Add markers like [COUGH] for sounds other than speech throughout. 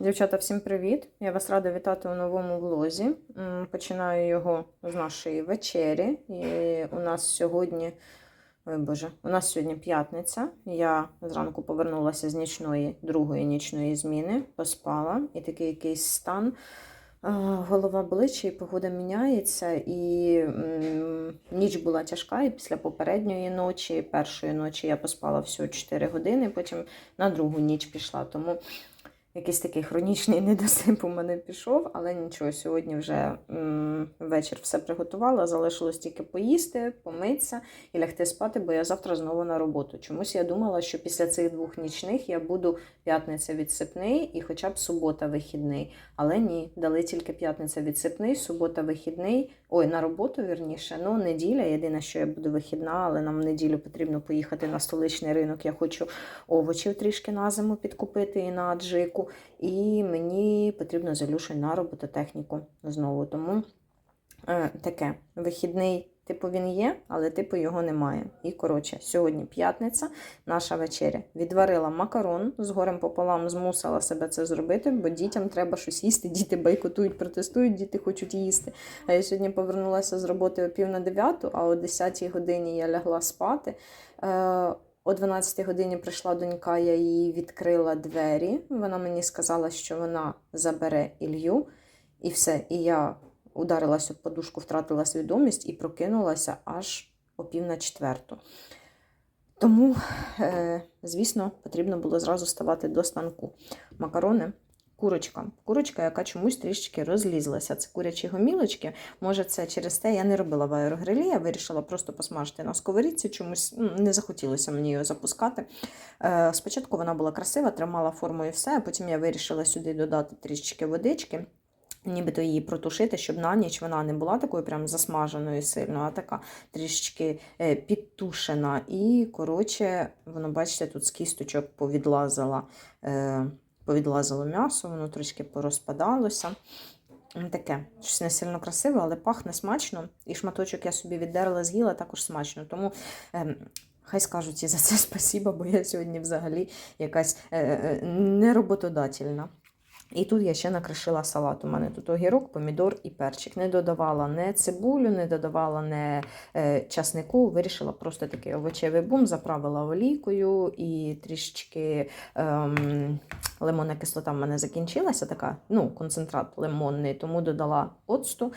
Дівчата, всім привіт! Я вас рада вітати у новому влозі. Починаю його з нашої вечері. І у нас сьогодні, ой Боже, у нас сьогодні п'ятниця. Я зранку повернулася з нічної, другої нічної зміни, поспала, і такий якийсь стан. Голова болить, і погода міняється, і ніч була тяжка, і після попередньої ночі, першої ночі я поспала всього 4 години, потім на другу ніч пішла. Тому Якийсь такий хронічний [LAUGHS] недосип у мене пішов, але нічого, сьогодні вже м, вечір все приготувала. Залишилось тільки поїсти, помитися і лягти спати, бо я завтра знову на роботу. Чомусь я думала, що після цих двох нічних я буду п'ятниця відсипний і хоча б субота вихідний. Але ні, дали тільки п'ятниця відсипний, субота вихідний. Ой, на роботу вірніше. Ну, неділя. Єдине, що я буду вихідна, але нам в неділю потрібно поїхати на столичний ринок. Я хочу овочів трішки на зиму підкупити і на аджику. І мені потрібно з Ілюшею на робототехніку знову. Тому е, таке вихідний, типу, він є, але типу його немає. І коротше, сьогодні п'ятниця, наша вечеря. Відварила макарон з горем пополам, змусила себе це зробити, бо дітям треба щось їсти. Діти байкотують, протестують, діти хочуть їсти. А я сьогодні повернулася з роботи о пів на дев'яту, а о 10 годині я лягла спати. Е, о 12 годині прийшла донька, я їй відкрила двері. Вона мені сказала, що вона забере Ілью, і все. І я ударилася в подушку, втратила свідомість і прокинулася аж о пів на четверту. Тому, е, звісно, потрібно було зразу ставати до станку. Макарони. Курочка. Курочка, яка чомусь трішки розлізлася. Це курячі гомілочки. Може, це через те я не робила в аерогрилі, я вирішила просто посмажити на сковорідці, чомусь ну, не захотілося мені її запускати. Е, спочатку вона була красива, тримала форму і все, а потім я вирішила сюди додати трішечки водички. Нібито її протушити, щоб на ніч вона не була такою прям засмаженою сильно, а така трішечки е, підтушена. І, коротше, воно, бачите, тут з кісточок повідлазила. Е, повідлазило м'ясо, воно трішки порозпадалося. Таке, щось не сильно красиве, але пахне смачно. І шматочок я собі віддерла, з'їла також смачно. Тому е, хай скажуть і за це [LAUGHS] спасіба, бо я сьогодні взагалі якась е, е, нероботодательна. І тут я ще накришила салат. У мене тут огірок, помідор і перчик. Не додавала не цибулю, не додавала не е, часнику. Вирішила просто такий овочевий бум, заправила олійкою і трішечки ем, лимонна кислота в мене закінчилася, така, ну, концентрат лимонний, тому додала оцту.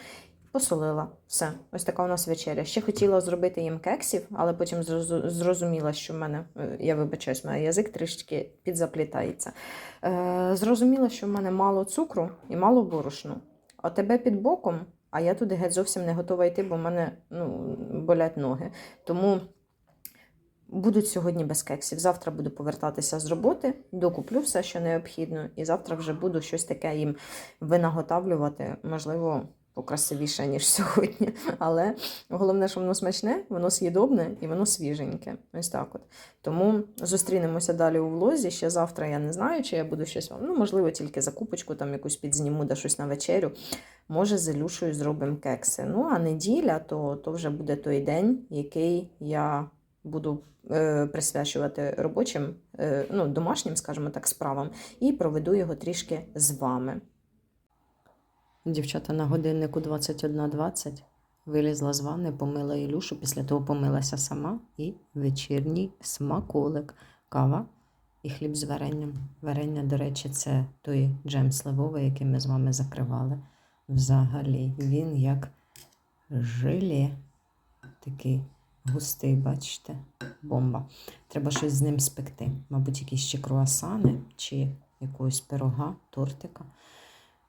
Посолила все. Ось така у нас вечеря. Ще хотіла зробити їм кексів, але потім зрозуміла, що в мене, е, я вибачаюсь, в мене язик трішки підзаплітається. Е, зрозуміла, що в мене мало цукру і мало борошну. А тебе під боком, а я туди геть зовсім не готова йти, бо в мене ну, болять ноги. Тому будуть сьогодні без кексів. Завтра буду повертатися з роботи, докуплю все, що необхідно, і завтра вже буду щось таке їм винаготавлювати, можливо, покрасивіше, ніж [LAUGHS] сьогодні. Але головне, що воно смачне, воно съїдобне і воно свіженьке. Ось так от. Тому зустрінемося далі у влозі. Ще завтра я не знаю, чи я буду щось вам. Ну, можливо, тільки закупочку там якусь підзніму, да щось на вечерю. Може, з Ілюшею зробимо кекси. Ну, а неділя, то, то вже буде той день, який я буду е, присвячувати робочим, е, ну, домашнім, скажімо так, справам, і проведу його трішки з вами. Дівчата на годиннику 21.20 вилізла з ванни, помила Ілюшу, після того помилася сама і вечірній смаколик, кава і хліб з варенням. Варення, до речі, це той джем сливовий, який ми з вами закривали. Взагалі, він як желе, такий густий, бачите, бомба. Треба щось з ним спекти. Мабуть, якісь чи круасани, чи якогось пирога, тортика.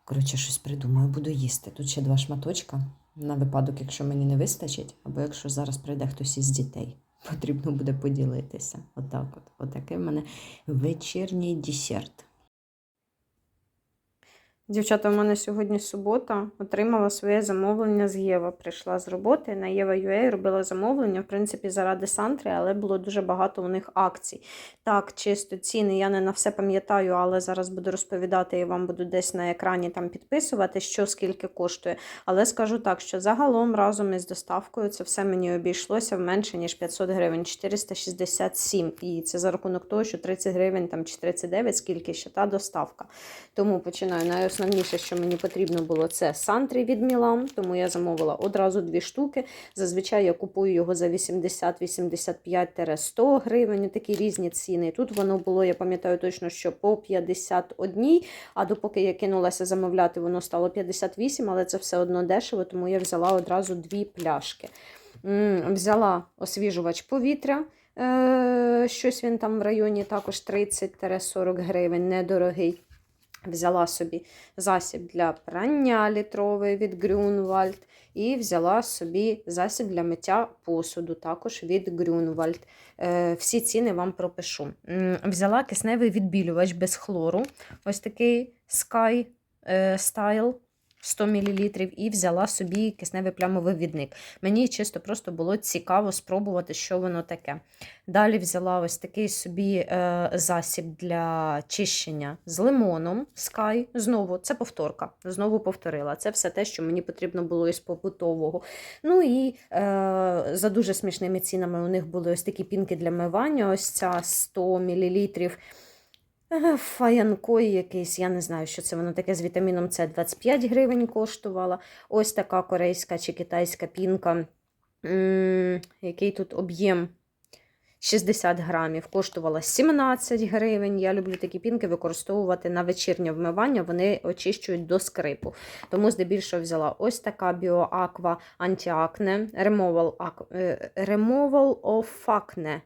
Коротше, щось придумаю, буду їсти. Тут ще два шматочка на випадок, якщо мені не вистачить, або якщо зараз прийде хтось із дітей. Потрібно буде поділитися. Отак от. Отакий в мене вечірній десерт. Дівчата, у мене сьогодні субота. Отримала своє замовлення з Єва. Прийшла з роботи на Єва UA, робила замовлення, в принципі, заради Сантри, але було дуже багато у них акцій. Так, чисто ціни я не на все пам'ятаю, але зараз буду розповідати і вам буду десь на екрані там підписувати, що скільки коштує. Але скажу так, що загалом разом із доставкою це все мені обійшлося в менше, ніж 500 гривень, 467. І це за рахунок того, що 30 гривень там, чи 39, скільки ще та доставка. Тому починаю. Найосновніше, що мені потрібно було, це сантрі від Мілан, тому я замовила одразу дві штуки. Зазвичай я купую його за 80-85-100 гривень, такі різні ціни. Тут воно було, я пам'ятаю точно, що по 51, а допоки я кинулася замовляти, воно стало 58, але це все одно дешево, тому я взяла одразу дві пляшки. Взяла освіжувач повітря. Е, Щось він там в районі також 30-40 гривень, недорогий. Взяла собі засіб для прання літровий від Грюнвальд, і взяла собі засіб для миття посуду, також від Grünwald. Е, Всі ціни вам пропишу. Взяла кисневий відбілювач без хлору, ось такий Sky е, Style. 100 мл і взяла собі кисневий плямовий відник. Мені чисто просто було цікаво спробувати, що воно таке. Далі взяла ось такий собі е, засіб для чищення з лимоном Sky. Знову це повторка. Знову повторила. Це все те, що мені потрібно було із побутового. Ну і е, за дуже смішними цінами у них були ось такі пінки для мивання. Ось ця 100 мл. Фаянкой якийсь, я не знаю, що це воно таке з вітаміном С 25 гривень коштувала. Ось така корейська чи китайська пінка, який тут об'єм 60 грамів, коштувала 17 гривень. Я люблю такі пінки використовувати на вечірнє вмивання, вони очищують до скрипу. Тому здебільшого взяла ось така BioAqua Anti-Acne Removal, е, Removal of Acne.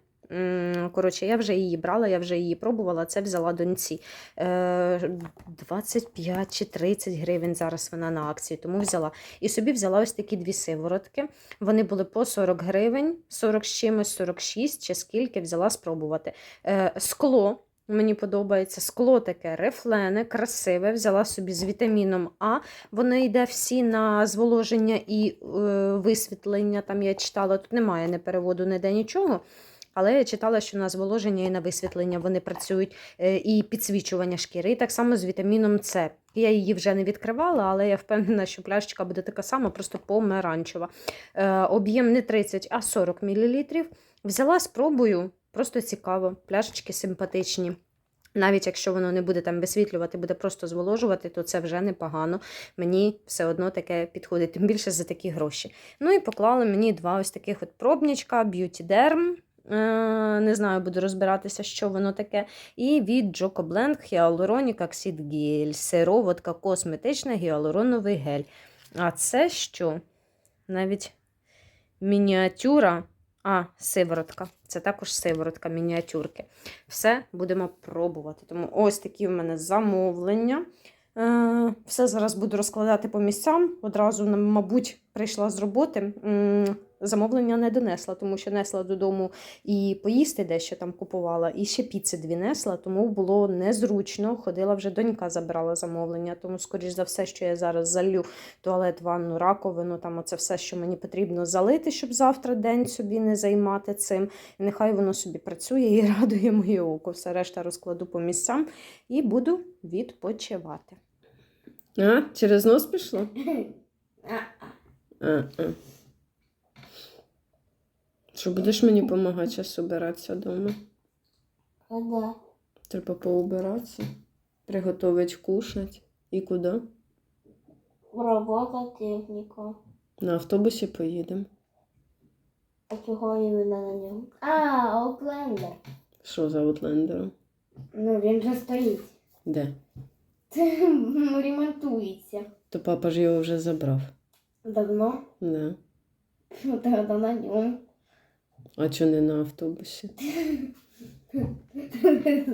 Коротше, я вже її брала, я вже її пробувала, це взяла доньці. Е, 25 чи 30 гривень зараз вона на акції, тому взяла. І собі взяла ось такі дві сиворотки. Вони були по 40 гривень, 40 з чимось, 46 чи скільки взяла спробувати. Е, Скло. Мені подобається скло таке рефлене, красиве. Взяла собі з вітаміном А. Воно йде всі на зволоження і е, висвітлення. Там я читала, тут немає не переводу, ніде нічого. Але я читала, що на зволоження і на висвітлення вони працюють е, і підсвічування шкіри. І так само з вітаміном С. Я її вже не відкривала, але я впевнена, що пляшечка буде така сама, просто помаранчева. Е, Об'єм не 30, а 40 мл. Взяла, спробую, просто цікаво. Пляшечки симпатичні. Навіть якщо воно не буде там висвітлювати, буде просто зволожувати, то це вже непогано. Мені все одно таке підходить, тим більше за такі гроші. Ну і поклали мені два ось таких от пробнічка Beauty Derm. Е, Не знаю, буду розбиратися, що воно таке. І від Joko Blend Hyaluronic Oxid Gel. Сироватка косметична гіалуроновий гель. А це що? Навіть мініатюра. А, сиворотка. Це також сиворотка мініатюрки. Все будемо пробувати. Тому ось такі в мене замовлення. Е, Все зараз буду розкладати по місцям. Одразу, мабуть, прийшла з роботи. Замовлення не донесла, тому що несла додому і поїсти дещо там купувала, і ще піци дві несла, тому було незручно. Ходила вже донька, забирала замовлення. Тому, скоріш за все, що я зараз залю туалет, ванну, раковину, там оце все, що мені потрібно залити, щоб завтра день собі не займати цим. І нехай воно собі працює і [LAUGHS] радує моє око. Все решта розкладу по місцям і буду відпочивати. А, через нос пішло? [COUGHS] А, а. Що будеш мені допомагати зараз убиратися вдома? Когда? Треба поубиратися, приготувати кушати. І куди? Робота техніка. На автобусі поїдемо. А чого іменно на ньому? А, Outlander. Що за аутлендером? Ну, він же стоїть. Де? Ну, [LAUGHS] ремонтується. То папа ж його вже забрав. Давно. Да. Ну, тогда на ньому. А чого не на автобусі?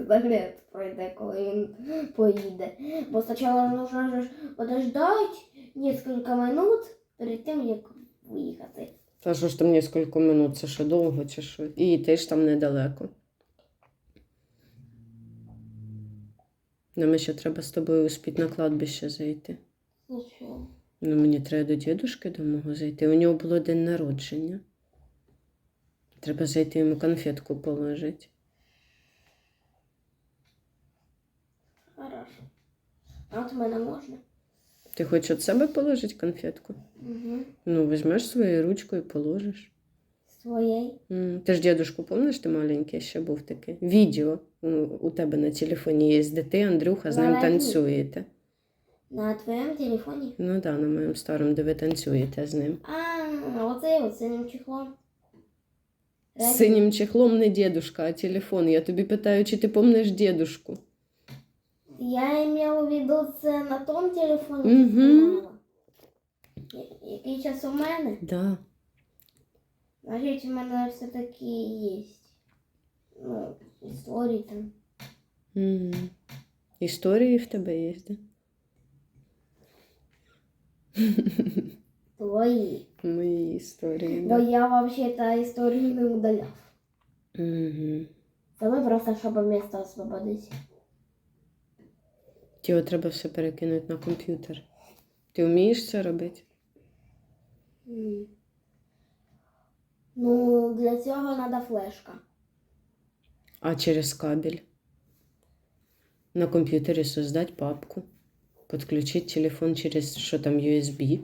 Загляд пройде, коли він поїде. Бо спочатку нужно ж подождати кілька минут перед тим, як виїхати. Та що ж там кілька минут, це ще довго чи що? І ти ж там недалеко. Нам ще треба з тобою успіти на кладбище зайти. Зачем? Ну, мені треба до дідушки до мого зайти. У нього було день народження. Треба зайти йому конфетку положити. Хорошо. А от мене можна? Ти хочеш від себе положити конфетку? Угу. Ну, візьмеш своєю ручкою і положиш. Своєї. М, Ти ж дідушку, пам'ятаєш, ти маленький ще був такий. Відео у, тебе на телефоні є, де ти, Андрюха, з ним Маленький? танцюєте. На твоєму телефоні? Ну так, да, на моєму старому, де ви танцюєте з ним. А, оцей от синім чехлом. З синім чехлом не дідушка, а телефон. Я тобі питаю, чи ти помниш дідушку? Я имела в виду це на тому телефоні. Мгм. знімала. Я- Який час у мене? Да. Значить, у мене все-таки є. Ну, історії там. Угу. Історії в тебе є, да? [LAUGHS] Твої. Мої історії. Бо Да. я взагалі-то історії не удаляв. Угу. Це ми просто, щоб місто освободити. Його треба все перекинути на комп'ютер. Ти вмієш це робити? М. Ну, для цього треба флешка. А через кабель. На комп'ютері создать папку, підключити телефон через що там USB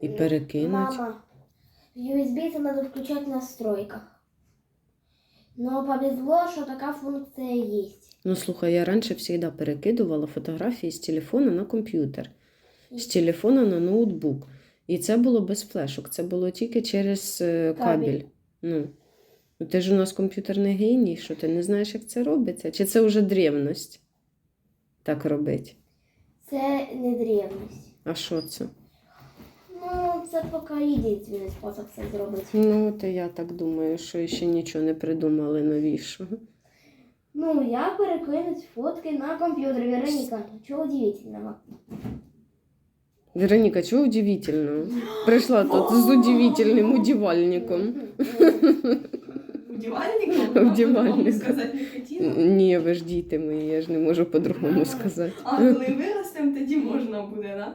і перекинути. Мама, USB це треба включати в настройках. Но повезло, що така функція є. Ну слухай, я раніше завжди перекидувала фотографії з телефона на комп'ютер, з телефона на ноутбук. І це було без флешок, це було тільки через е, кабель. Кабель. Ну. Ну, ти ж у нас комп'ютерний геній, що ти не знаєш, як це робиться? Чи це вже древність так робить? Це не древність. А що це? Ну, це поки єдиний спосіб це зробити. Ну, то я так думаю, що ще нічого не придумали новішого. Ну, я перекинуть фотки на комп'ютер. Вероніка, чого удивительного? Вероніка, чого удивительного? Прийшла тут з удивительним удівальником. Вдівальником? Вдівальником. [LAUGHS] сказати не хотіла. Ні, ви ж діти мої, я ж не можу по-другому сказати. А коли виростемо, тоді можна буде, да?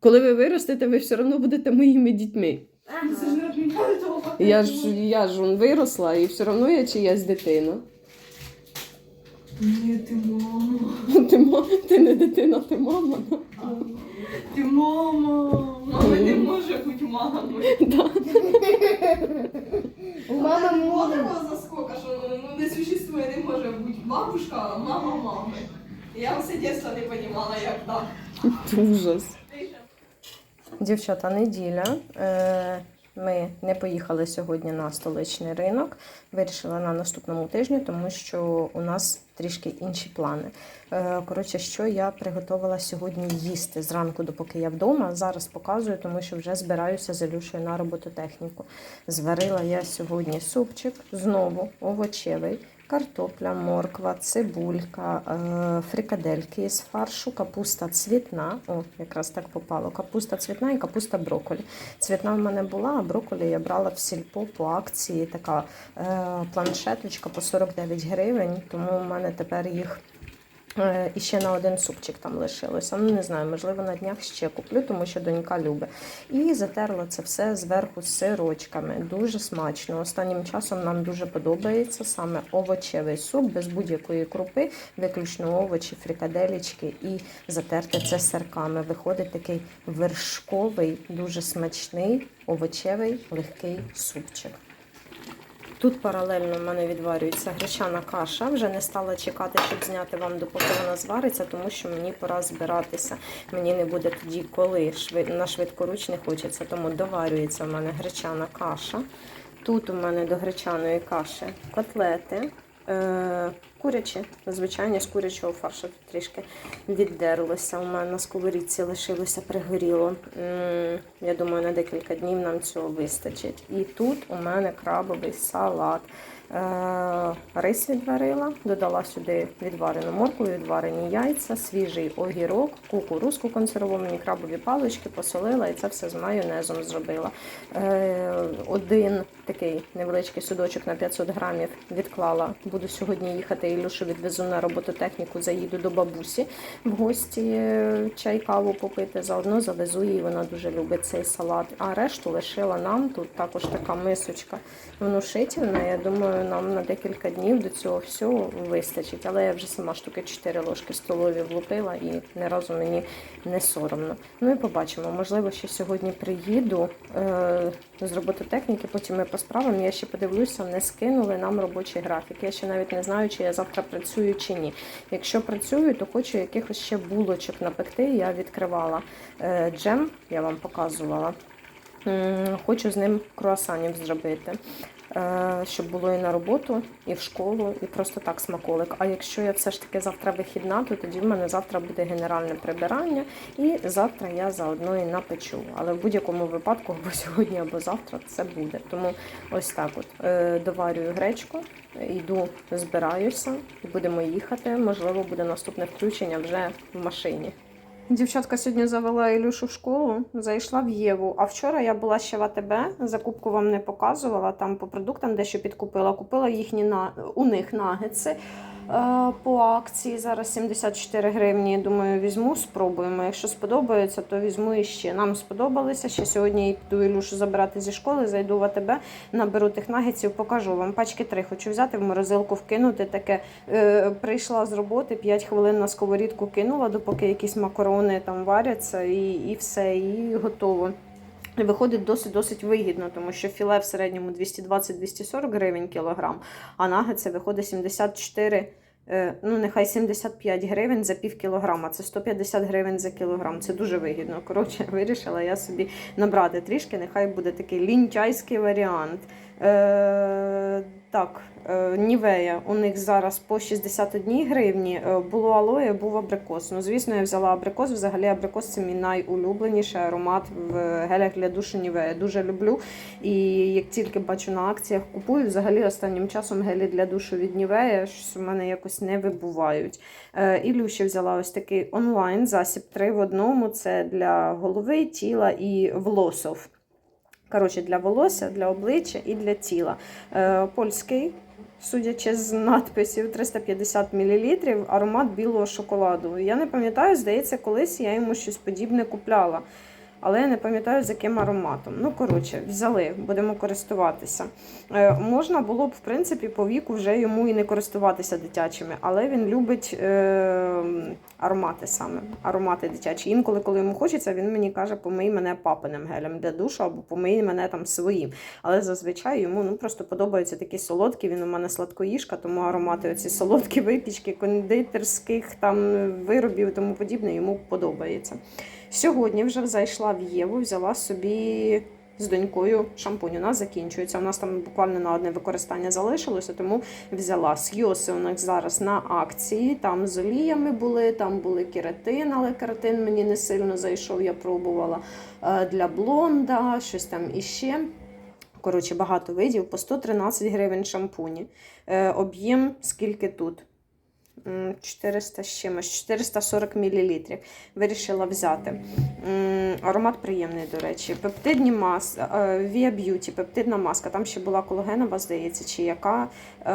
Коли ви виростете, ви все одно будете моїми дітьми. Ну, Це ж не відміняє того факту. Я ж я ж он виросла, і все одно я чиясь дитина. Ні, ти мама. Ти, ма- ти не дитина, ти мама. Ти мама. Мама не може бути мамою. Да. У мами Було може. такого заскока, що ну, не существує, не може бути бабушка, а мама мами. Я все дитинство не розуміла, як так. Ужас. Дівчата, неділя. Е, Ми не поїхали сьогодні на столичний ринок. Вирішили на наступному тижні, тому що у нас трішки інші плани. Е, Коротше, що я приготувала сьогодні їсти зранку, допоки я вдома. Зараз показую, тому що вже збираюся з Ілюшею на робототехніку. Зварила я сьогодні супчик, знову овочевий. Картопля, морква, цибулька, е, фрикадельки з фаршу, капуста цвітна. О, якраз так попало. Капуста цвітна і капуста брокколі. Цвітна в мене була, а брокколі я брала в сільпо по акції. Така е, планшеточка по 49 гривень, тому в мене тепер їх. Е, І ще на один супчик там лишилося. Ну, не знаю, можливо, на днях ще куплю, тому що донька любить. І затерла це все зверху з сирочками. Дуже смачно. Останнім часом нам дуже подобається саме овочевий суп без будь-якої крупи, виключно овочі, фрикаделічки і затерти це сирками. Виходить такий вершковий, дуже смачний, овочевий, легкий супчик. Тут паралельно в мене відварюється гречана каша. Вже не стала чекати, щоб зняти вам, допоки вона звариться, тому що мені пора збиратися. Мені не буде тоді, коли на швидкоруч не хочеться. Тому доварюється в мене гречана каша. Тут у мене до гречаної каші котлети. Е, курячі, звичайно, з курячого фаршу трішки віддерлося. У мене на сковорідці лишилося пригоріло. Я думаю, на декілька днів нам цього вистачить. І тут у мене крабовий салат. Е, Рис відварила, додала сюди відварену моркву, відварені яйця, свіжий огірок, кукурузку консервовані, крабові палички, посолила і це все з майонезом зробила. Е, Один такий невеличкий судочок на 500 грамів відклала. Буду сьогодні їхати Ілюшу відвезу на робототехніку, заїду до бабусі в гості е, чай, каву попити. Заодно завезу її, вона дуже любить цей салат. А решту лишила нам. Тут також така мисочка внушительна. Я думаю, нам на декілька днів до цього всього вистачить. Але я вже сама штуки 4 ложки столові влупила і ні разу мені не соромно. Ну і побачимо. Можливо, ще сьогодні приїду е, з робототехніки, потім ми по справам. Я ще подивлюся, не скинули нам робочий графік. Я ще навіть не знаю, чи я завтра працюю чи ні. Якщо працюю, то хочу якихось ще булочок напекти. Я відкривала е, джем, я вам показувала. Хочу з ним круасанів зробити, щоб було і на роботу, і в школу, і просто так смаколик. А якщо я все ж таки завтра вихідна, то тоді в мене завтра буде генеральне прибирання, і завтра я заодно і напечу. Але в будь-якому випадку, або [LAUGHS] сьогодні, або завтра це буде. Тому ось так от е, доварюю гречку, йду, збираюся, будемо їхати. Можливо, буде наступне включення вже в машині. Дівчатка сьогодні завела Ілюшу в школу, зайшла в Єву. А вчора я була ще в АТБ, закупку вам не показувала, там по продуктам дещо підкупила. Купила їхні на... у них нагетси по акції. Зараз 74 гривні. Думаю, візьму, спробуємо. Якщо сподобається, то візьму іще. Нам сподобалися. Ще сьогодні я піду Ілюшу забирати зі школи, зайду в АТБ, наберу тих нагетсів, покажу вам. Пачки три хочу взяти, в морозилку вкинути. Таке е, прийшла з роботи, 5 хвилин на сковорідку кинула, допоки якісь макарони там варяться, і, і все, і готово. Виходить досить досить вигідно, тому що філе в середньому 220-240 гривень кілограм, а нагетси виходить 74, е, ну нехай 75 гривень за пів кілограма. Це 150 гривень за кілограм. Це дуже вигідно. Коротше, [LAUGHS] вирішила я собі набрати трішки, нехай буде такий лінчайський варіант. Е, так, е, Нівея у них зараз по 61 гривні. Е, Було алоє, був абрикос. Ну, звісно, я взяла абрикос. Взагалі, абрикос це мій найулюбленіший аромат в гелях для душу Нівея. Дуже люблю. І як тільки бачу на акціях, купую. Взагалі останнім часом гелі для душу від Нівея щось у мене якось не вибувають. Е, Ілю ще взяла ось такий онлайн засіб 3 в одному. Це для голови, тіла і волосов. Коротше, для волосся, для обличчя і для тіла. Е, польський, судячи з надписів, 350 мл, аромат білого шоколаду. Я не пам'ятаю, здається, колись я йому щось подібне купляла. Але я не пам'ятаю, з яким ароматом. Ну, коротше, взяли, будемо користуватися. Е, можна було б, в принципі, по віку вже йому і не користуватися дитячими, але він любить е, аромати саме, аромати дитячі. Інколи, коли йому хочеться, він мені каже, помий мене папиним гелем для душу або помий мене там своїм. Але зазвичай йому ну, просто подобаються такі солодкі. Він у мене сладкоїжка, тому аромати оці солодкі випічки, кондитерських там виробів і тому подібне йому подобається. Сьогодні вже зайшла в Єву, взяла собі з донькою шампунь. У нас закінчується. У нас там буквально на одне використання залишилося, тому взяла. Сйоси у них зараз на акції. Там з оліями були, там були кератин, але кератин мені не сильно зайшов, я пробувала Е, для блонда, щось там іще. Коротше, багато видів, по 113 гривень шампуні. Е, об'єм скільки тут? М, 400 з чимось, 440 мл. Вирішила взяти. Аромат приємний, до речі. Пептидні мас, е, Via Beauty, пептидна маска. Там ще була колагенова, здається, чи яка е,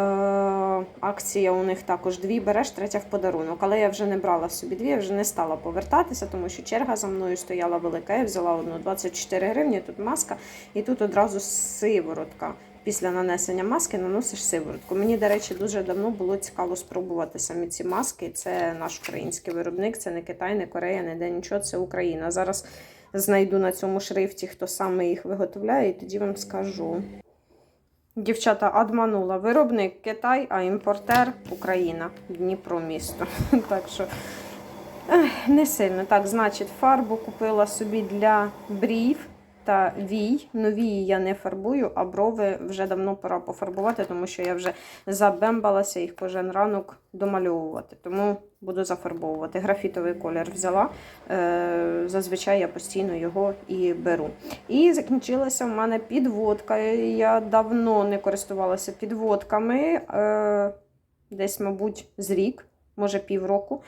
акція у них також дві береш, третя в подарунок. Але я вже не брала собі дві, я вже не стала повертатися, тому що черга за мною стояла велика. Я взяла одну 24 гривні, тут маска, і тут одразу сиворотка. Після нанесення маски наносиш сиворотку. Мені, до речі, дуже давно було цікаво спробувати самі ці маски. Це наш український виробник, це не Китай, не Корея, не де нічого, це Україна. Зараз знайду на цьому шрифті, хто саме їх виготовляє, і тоді вам скажу. Дівчата адманула. Виробник Китай, а імпортер Україна. Дніпро місто. [LAUGHS] Так що не сильно. Так, значить, фарбу купила собі для брів та вій. Ну, я не фарбую, а брови вже давно пора пофарбувати, тому що я вже забембалася їх кожен ранок домальовувати. Тому буду зафарбовувати. Графітовий колір взяла. Е, зазвичай я постійно його і беру. І закінчилася в мене підводка. Я давно не користувалася підводками, е, десь, мабуть, з рік, може півроку.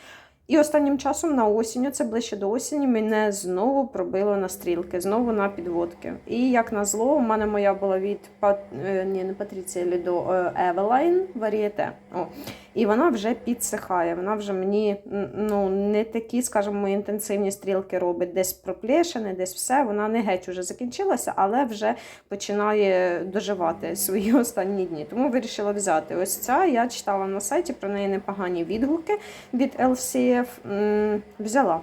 І останнім часом на осінь, це ближче до осені, мене знову пробило на стрілки, знову на підводки. І як назло, у мене моя була від Пат... е, ні, не Патріція Лідо е, Евелайн Варієте. О. І вона вже підсихає. Вона вже мені ну, не такі, скажімо, інтенсивні стрілки робить, десь проплешене, десь все. Вона не геть уже закінчилася, але вже починає доживати свої [LAUGHS] останні дні. Тому вирішила взяти. Ось ця я читала на сайті про неї непогані відгуки від LCF. Взяла.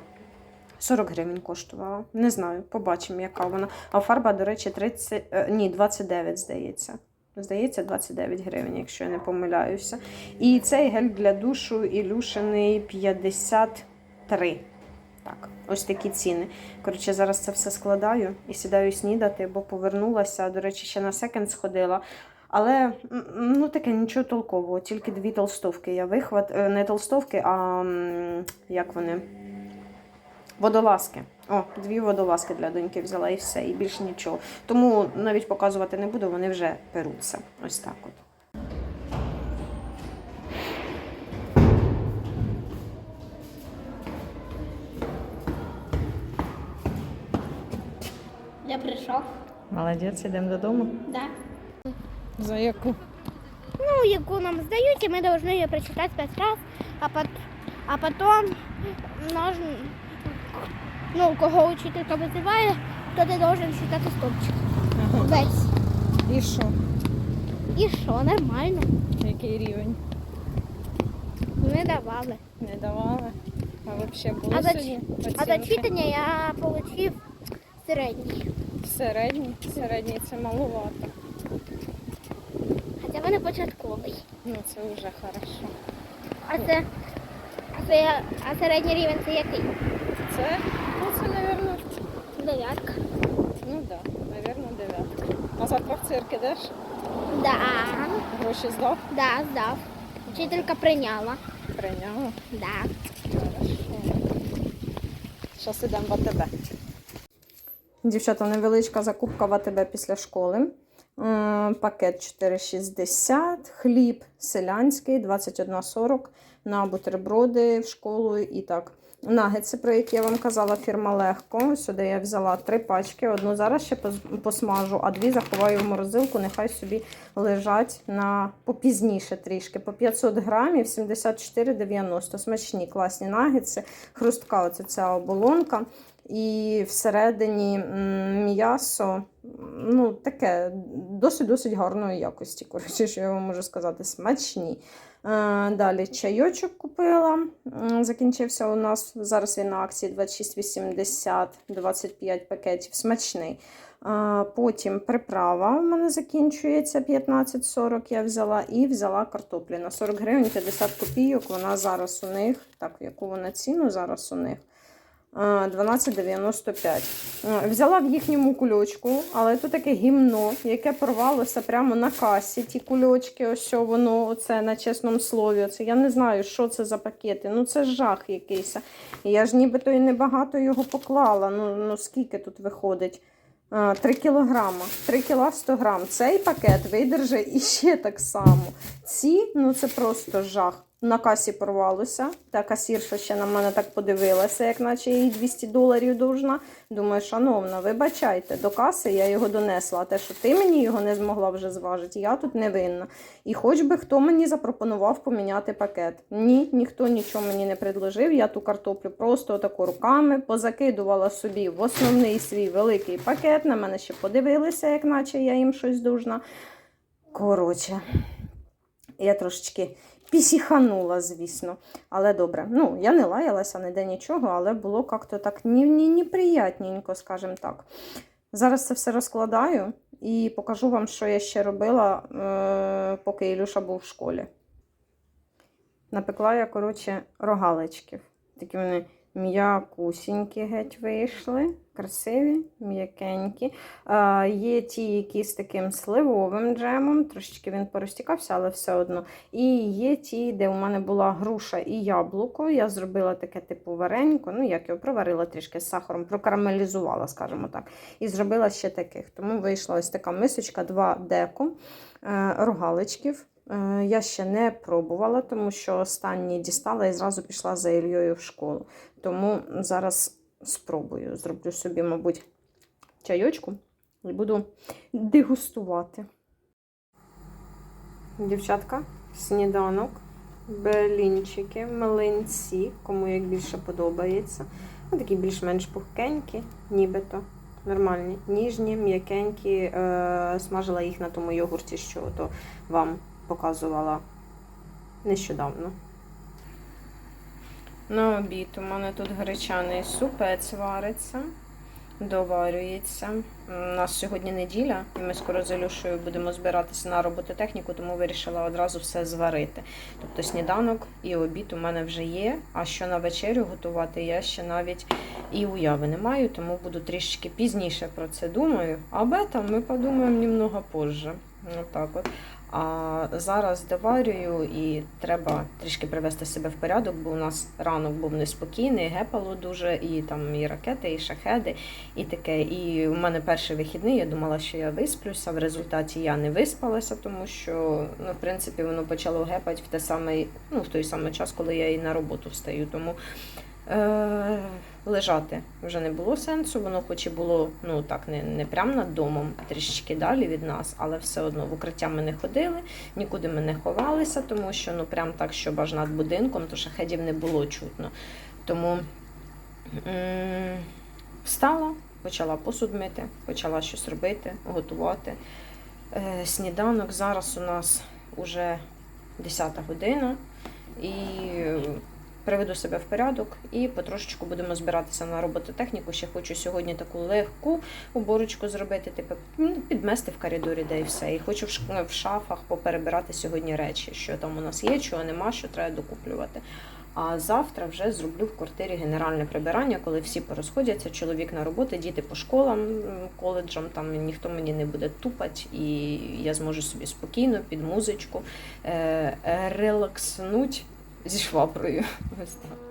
40 гривень коштувала. Не знаю, побачимо, яка вона. А фарба, до речі, 30, е, ні, 29, здається. Здається, 29 гривень, якщо я не помиляюся. І цей гель для душу Ілюшиний 53. Так, ось такі ціни. Коротше, зараз це все складаю і сідаю снідати, бо повернулася. До речі, ще на секонд сходила. Але ну таке нічого толкового, тільки дві толстовки я вихват. е, Не толстовки, а як вони? Водолазки. О, дві водолазки для доньки взяла і все, і більше нічого. Тому навіть показувати не буду, вони вже перуться. Ось так от. Я прийшов. Молодець, йдемо додому. Да. За яку? Ну, яку нам здають, і ми повинні її прочитати п'ять раз, а, пот... а потім наш... ну, кого учителька визиває, то ти должен читати стопчик. Весь. І що? І що, нормально. Який рівень? Не давали. Не давали. А взагалі було А за, сьогодні а за оцінки? читання я отримав середній. Середній. Середній це маловато. Хоча вони початковий. Ну це вже хорошо. А це, а це а середній рівень це який? Це, ну це, мабуть, Дев'ятка. ну так, да, мабуть, дев'ятка. А завтра в цирк ідеш? Да, Гроші здав? да, здав. Вчителька прийняла. Прийняла. Да. Хорошо. Зараз ідемо в АТБ. Дівчата, невеличка закупка в АТБ після школи. Пакет 4,60, хліб селянський 21,40 на бутерброди в школу і так. Нагетси, про які я вам казала, фірма Легко. Сюди я взяла три пачки. Одну зараз ще посмажу, а дві заховаю в морозилку. Нехай собі лежать на попізніше трішки. По 500 грамів 74,90. Смачні, класні нагетси. Хрустка, оце ця оболонка. І всередині м'ясо, ну, таке досить-досить гарної якості. Коротше, що я вам можу сказати, смачні. Е, Далі чайочок купила. Закінчився у нас. Зараз він на акції 26,80, 25 пакетів. Смачний. Е, Потім приправа у мене закінчується 15,40 я взяла і взяла картоплю на 40 гривень 50 копійок. Вона зараз у них, так, яку вона ціну зараз у них? Е, 12,95. Е, Взяла в їхньому кульочку, але тут таке гімно, яке порвалося прямо на касі. Ті кульочки, ось що воно оце на чесному слові. Оце, я не знаю, що це за пакети. Ну це жах якийсь. Я ж нібито і небагато його поклала. Ну, ну скільки тут виходить? 3 кілограма, 3 кіла 100 грам. Цей пакет видержить іще так само. Ці, ну це просто жах. На касі порвалося. Та касірша ще на мене так подивилася, як наче їй 200 доларів должна. Думаю, шановна, вибачайте, до каси я його донесла. А те, що ти мені його не змогла вже зважити, я тут не винна. І хоч би хто мені запропонував поміняти пакет. Ні, ніхто нічого мені не предложив. Я ту картоплю просто отако руками позакидувала собі в основний свій великий пакет. На мене ще подивилися, як наче я їм щось должна. Коротше, я трошечки пісіханула, звісно. Але добре. Ну, я не лаялася ніде нічого, але було як-то так ні, ні, неприятненько, скажімо так. Зараз це все розкладаю і покажу вам, що я ще робила, е, поки Ілюша був в школі. Напекла я, коротше, рогаличків. Такі вони м'якусінькі геть вийшли, красиві, м'якенькі. Е, є ті, які з таким сливовим джемом, трошечки він порозтікався, але все одно. І є ті, де у мене була груша і яблуко. Я зробила таке типу варенько, ну як його проварила трішки з сахаром, прокарамелізувала, скажімо так. І зробила ще таких. Тому вийшла ось така мисочка, два деко е, рогаличків. Е, Я ще не пробувала, тому що останні дістала і зразу пішла за Ільєю в школу. Тому зараз спробую. Зроблю собі, мабуть, чайочку і буду дегустувати. Дівчатка, сніданок. Блінчики, млинці, кому як більше подобається. Ну, такі більш-менш пухкенькі, нібито. Нормальні, ніжні, м'якенькі. Е, смажила їх на тому йогурті, що то вам показувала нещодавно. На обід у мене тут гречаний супець вариться, доварюється. У нас сьогодні неділя, і ми скоро з Ілюшею будемо збиратися на робототехніку, тому вирішила одразу все зварити. Тобто сніданок і обід у мене вже є. А що на вечерю готувати, я ще навіть і уяви не маю, тому буду трішечки пізніше про це думаю. А этом ми подумаємо немного позже. Отак от. А зараз доварюю і треба трішки привести себе в порядок, бо у нас ранок був неспокійний, гепало дуже, і там і ракети, і шахеди, і таке. І у мене перший вихідний, я думала, що я висплюся. В результаті я не виспалася, тому що ну, в принципі воно почало гепати в те саме, ну, в той самий час, коли я і на роботу встаю. Тому е- лежати вже не було сенсу. Воно, хоч і було ну так, не, не прямо над домом, а трішечки далі від нас, але все одно в укриття ми не ходили, нікуди ми не ховалися, тому що ну прям так, щоб аж над будинком, то шахедів не було чутно. Тому встала, почала посуд мити, почала щось робити, готувати. Е, сніданок зараз у нас уже 10 година. І приведу себе в порядок і потрошечку будемо збиратися на робототехніку. Ще хочу сьогодні таку легку уборочку зробити, типу ну, підмести в коридорі, де і все. І хочу в шафах поперебирати сьогодні речі, що там у нас є, чого нема, що треба докуплювати. А завтра вже зроблю в квартирі генеральне прибирання, коли всі порозходяться, чоловік на роботи, діти по школам, коледжам, там ніхто мені не буде тупати, і я зможу собі спокійно під музичку е, релакснуть зі шваброю. Ось так.